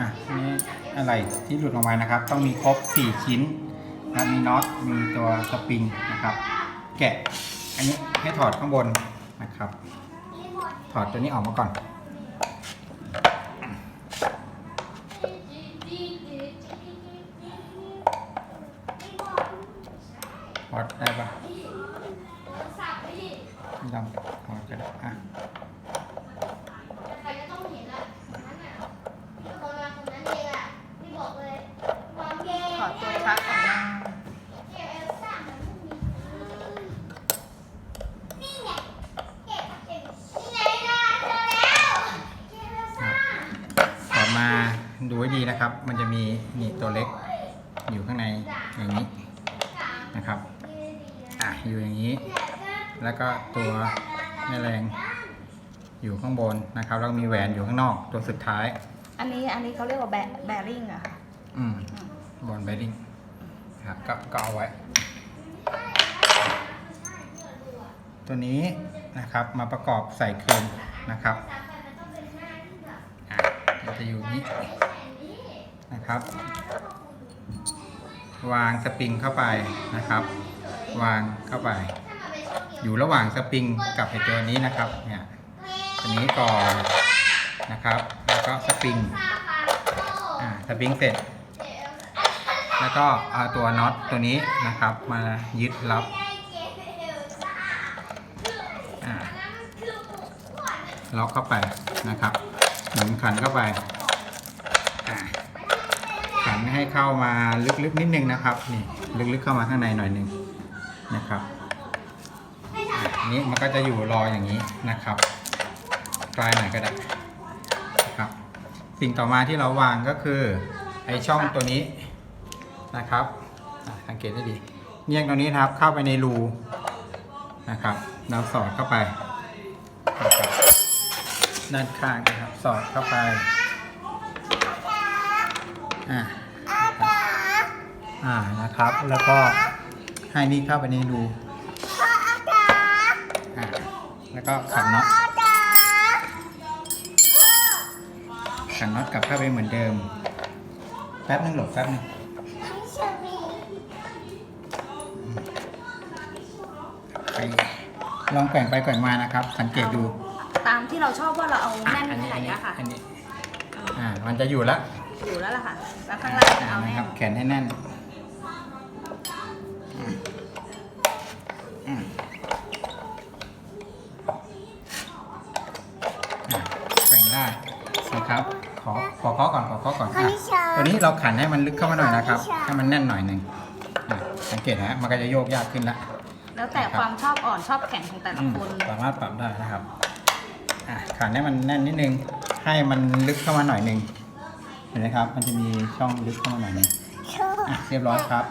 อะอันนี้อะไรที่หลุดออกมานะครับ ต้องมีครบ 4 ชิ้นนะมีน็อตมีตัวสปริงนะครับ แกะอันนี้ให้ถอดข้างบนนะครับ ถอดตัวนี้ออกมาก่อนถอดได้ปะไม่ต้องถอดก็ได้อะ ใครจะต้องเห็นอะนั้นอะคนมาคนนั้นเองอะที่บอกเลยความเก่ง ถอดตัวชักออกมา เก่งเอลซ่าเหมือนพวกนี้นี่ไงเก่งเก่งนี่ไงนะเจอแล้วเก่งเอลซ่า ถอดมา ดูให้ดีนะครับ มันจะมีนี่ตัวเล็กอยู่ข้างในอย่างนี้นะครับ อะอยู่อย่างนี้ แล้วก็ตัวแม่แรงอยู่ข้างบนนะครับ แล้วก็มีแหวนอยู่ข้างนอกตัวสุดท้าย อันนี้อันนี้เขาเรียกว่าแบแบริ่งอะค่ะอืมบอลไบดิ้งครับก็ก็เอาไว้ ตัวนี้นะครับมาประกอบใส่คืนนะครับ อะมันจะอยู่อย่างนี้ นะครับ วางสปริงเข้าไปนะครับ วางเข้าไป อยู่ระหว่างสปริงกับไอตัวนี้นะครับเนี่ยตัวนี้ก่อนนะครับ แล้วก็สปริงอ่าสปริงเสร็จ แล้วก็เอาตัวน็อตตัวนี้นะครับ มายึดรับอ่าล็อกเข้าไปนะครับหมุนขันเข้าไป ให้เข้ามาลึกๆนิดนึงนะครับนี่ลึกๆเข้ามาข้างในหน่อยหนึงนะครับอันนี้มันก็จะอยู่รออย่างนี้นะครับกลายไหนก็ได้นะครับ สิ่งต่อมาที่เราวางก็คือไอช่องตัวนี้นะครับสังเกตให้ดีเงี้ยงตรงนี้นะครับเข้าไปในรูนะครับเราสอดเข้าไปนะครับด้านข้างนะครับสอดเข้าไปอ่านะ อ่านะครับ แล้วก็ให้นี่เข้าไปในรูอ่าแล้วก็ขันน็อตขันน็อตกลับเข้าไปเหมือนเดิม แป๊บนึงหลบแป๊บนึงไปลองแกว่งไปแกว่งมานะครับ สังเกตดู ตามที่เราชอบว่าเราเอาแน่นอัแค่ไหนอะค่ะอันนี้อ่ามันจะอยู่แล้วอยู่แล้วล่ะค่ะแล้วข้างล่างจะเอานะแน่ครับนแขนให้แน่น แกว่งได้นะครับขอขอเคาะก่อนขอเคาะก่อนอะตัวนี้เราขันให้มันลึกเข้ามาหน่อยนะครับให้มันแน่นหน่อยหนึ่งอะสังเกตนะฮะมันก็จะโยกยากขึ้นละแล้วแต่ความชอบอ่อนชอบแข็งของแต่ละอืมคนสามารถปรับได้นะครับอะขันให้มันแน่นนิดนึงให้มันลึกเข้ามาหน่อยหนึ่งเห็นไหมครับ มันจะมีช่องลึกเข้ามาหน่อยหนึงอะเรียบร้อยครับ